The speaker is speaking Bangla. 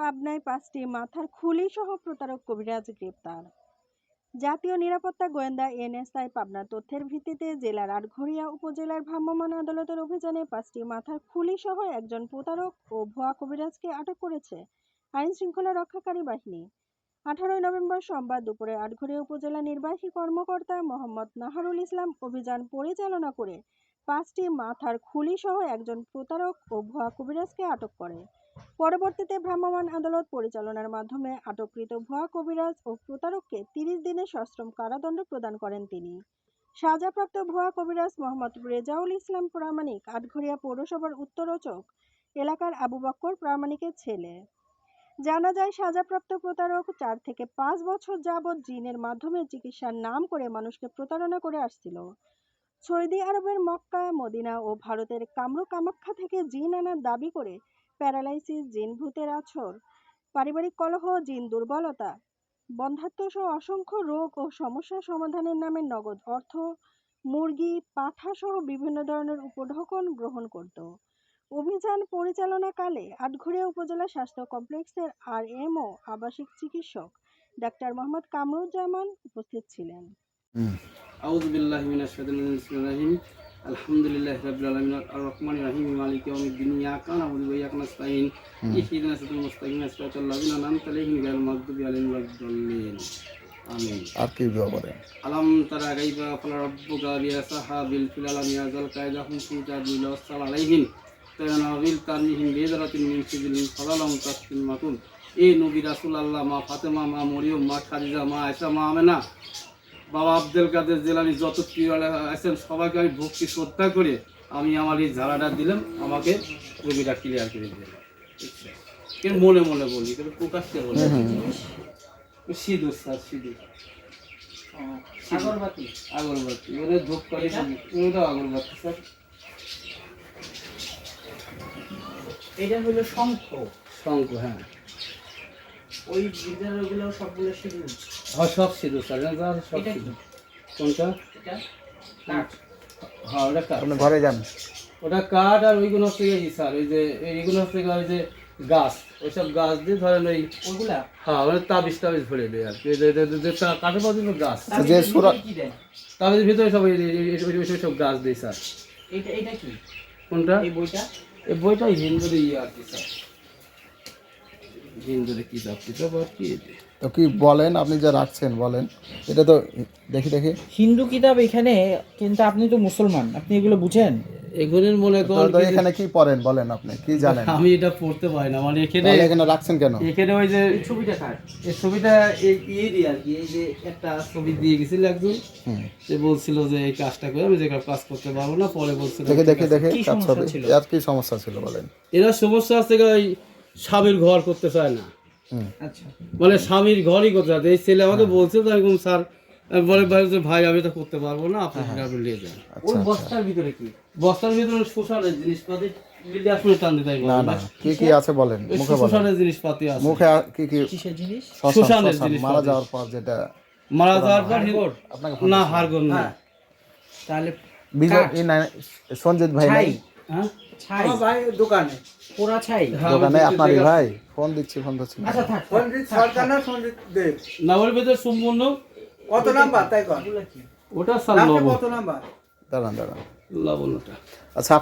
পাবনায় পাঁচটি মাথার খুলি সহ প্রতারক কবিরাজ গ্রেপ্তার। জাতীয় নিরাপত্তা গোয়েন্দা এনএসআই পাবনা তথ্যের ভিত্তিতে জেলার আটঘরিয়া উপজেলার ভ্রাম্যমাণ আদালতের অভিযানে পাঁচটি মাথার খুলি সহ একজন প্রতারক ও ভুয়া কবিরাজকে আটক করেছে আইন শৃঙ্খলা রক্ষাকারী বাহিনী। আঠারোই নভেম্বর সোমবার দুপুরে আটঘরিয়া উপজেলা নির্বাহী কর্মকর্তা মোহাম্মদ নাহারুল ইসলাম অভিযান পরিচালনা করে পাঁচটি মাথার খুলি সহ একজন প্রতারক ও ভুয়া কবিরাজকে আটক করে। পরবর্তীতে ভ্রাম্যমাণ আদালত পরিচালনার মাধ্যমে আটককৃত ভুয়া কবিরাজ ও প্রতারককে তিরিশ দিনের সশ্রম কারাদণ্ড প্রদান করেন তিনি। সাজাপ্রাপ্ত ভুয়া কবিরাজ মোহাম্মদ রেজাউল ইসলাম প্রামাণিক আটঘরিয়া পৌরসভার উত্তরচক এলাকার আবু বক্কর প্রামাণিকের ছেলে। জানা যায়, সাজাপ্রাপ্ত প্রতারক চার থেকে পাঁচ বছর যাবৎ জিনের মাধ্যমে চিকিৎসার নাম করে মানুষকে প্রতারণা করে আসছিল। সৌদি আরবের মক্কা, মদিনা ও ভারতের কামরু কামাখ্যা থেকে জিন আনার দাবি করে প্যারালাইসিস জিন ভূতের আছর পারিবারিক কলহ জিন দুর্বলতা বন্ধাত্ম সহ অসংখ্য রোগ ও সমস্যা সমাধানের নামে নগদ অর্থ মুরগি পাঠা সহ বিভিন্ন ধরনের উপঢকন গ্রহণ করত। অভিযান পরিচালনাকালে আটঘরিয়া উপজেলা স্বাস্থ্য কমপ্লেক্সের আর এমও আবাসিক চিকিৎসক ডাক্তার মোহাম্মদ কামরুজ্জামান উপস্থিত ছিলেন। আলহামদুলিল্লাহ রাবিল আলমিন আর রহমান রাহিম মালিক ইয়াউমিদ্দিন ইয়াকা নাবুদু ওয়া ইয়াকা নাস্তাইন ইহদিনা সিরাতাল মুস্তাকিম সিরাতাল লাযিনা আন'আমতা আলাইহিম গায়রিল মাগদুবি আলাইহিম ওয়ালাদ-দাল্লিন আমিন আর কি দোয়া করেন? আলাম তারা গায়বা ফালা রাব্বুকা বিয়া সাহাবিল ফিল আলামিন আযাল কায়দাহুম ফি তাদিল ওয়াসাল আলাইহিম তানাবিল তানহিম বিদরাতিন মিন সিজিলিন ফালালাম তাসকিন মাতুন এ নবী রাসূল আল্লাহ মা ফাতেমা মা মরিয়ম মা খাদিজা মা আয়েশা মা আমেনা বাবা আব্দুল কাদের জেলানি যত প্রিয় আছেন সবাইকে আমি ভক্তি শ্রদ্ধা করে আমি আমার এই ঝাড়াটা দিলাম। আমাকে রবিটা ক্লিয়ার করে দিলাম কিন্তু মনে মনে বলি কিন্তু প্রকাশ করে বলি সিঁদুর স্যার সিঁদুর। আগরবাতি? আগরবাতি ওটা ধূপ করে ওটা আগরবাতি স্যার। এটা হলো শঙ্খ। শঙ্খ হ্যাঁ। ওই বিদ্যালয়গুলো সবগুলো সিঁদুর। হ্যাঁ সব সিঁদুর স্যার। সব সিঁদুর। কোনটা? এটা? হ্যাঁ ওটা কাঠ। আপনি ঘরে যান। ওটা কাঠ আর ওইগুলো হচ্ছে গিয়ে স্যার ওই যে এইগুলো হচ্ছে ওই যে গাছ। ওইসব গাছ দিয়ে ধরেন ওই ওইগুলা হ্যাঁ মানে তাবিজ টাবিজ ভরে দেয় আর কি। এই যে- কাঠের পাশে তো গাছ। যে ভিতরে সুরা- তাবিজের ভিতরে সব এই- সব গাছ দেয় স্যার। এটা এটা কি? কোনটা? এই বইটা? এই বইটা হিন্দুরে ইয়ে আর কি স্যার। হিন্দুরে কিতাব কিতাব আর কি তো কি বলেন আপনি যে রাখছেন বলেন। এটা তো দেখি দেখি। হিন্দু কিতাব এখানে কিন্তু আপনি তো মুসলমান আপনি এগুলো বুঝেন? এগুলোর মনে তো কর তো এখানে কি পড়েন বলেন আপনি কি জানেন? আমি এটা পড়তে পারি না মানে এখানে এখানে রাখছেন কেন? এখানে ওই যে ছবিটা কার এই ছবিটা এই ইয়েরই আর কি এই যে একটা ছবি দিয়ে গেছিল একজন। সে বলছিল যে এই কাজটা করে আমি যে কাজ করতে পারব না পরে বলছিল দেখে দেখে দেখে কি সমস্যা ছিল? আর কি সমস্যা ছিল বলেন। এরা সমস্যা আছে ওই স্বামীর ঘর করতে চায় না। আচ্ছা। মানে স্বামীর ঘরই করতে চায়। এই ছেলে আমাকে বলছে তো এরকম স্যার বলে ভাই যে ভাই আমি তো করতে পারব না আপনি সেটা আপনি নিয়ে যান। ওই বস্তার ভিতরে কি? বস্তার ভিতরে শোষণের জিনিসপাতি? মিলে আসলে টান দিতে না না। কি কি আছে বলেন? মুখে বলেন। জিনিসপাতি আছে। মুখে কি কি? জিনিস? শ্মশান, জিনিস মারা যাওয়ার পর যেটা মারা যাওয়ার পর আপনাকে না হারগোন না। তাহলে না সঞ্জিত ভাই নাই? হ্যাঁ? ছাই। দোকানে। পোড়া ছাই। হ্যাঁ, দোকানে আপনার ভাই ফোন দিচ্ছি ফোন দিচ্ছি। আচ্ছা থাক না ওর ভিতরে সম্পূর্ণ কত নাম্বার? তাই কর। ওটা সাল কত নাম্বার? দাঁড়ান দাঁড়ান। লবণ ওটা আচ্ছা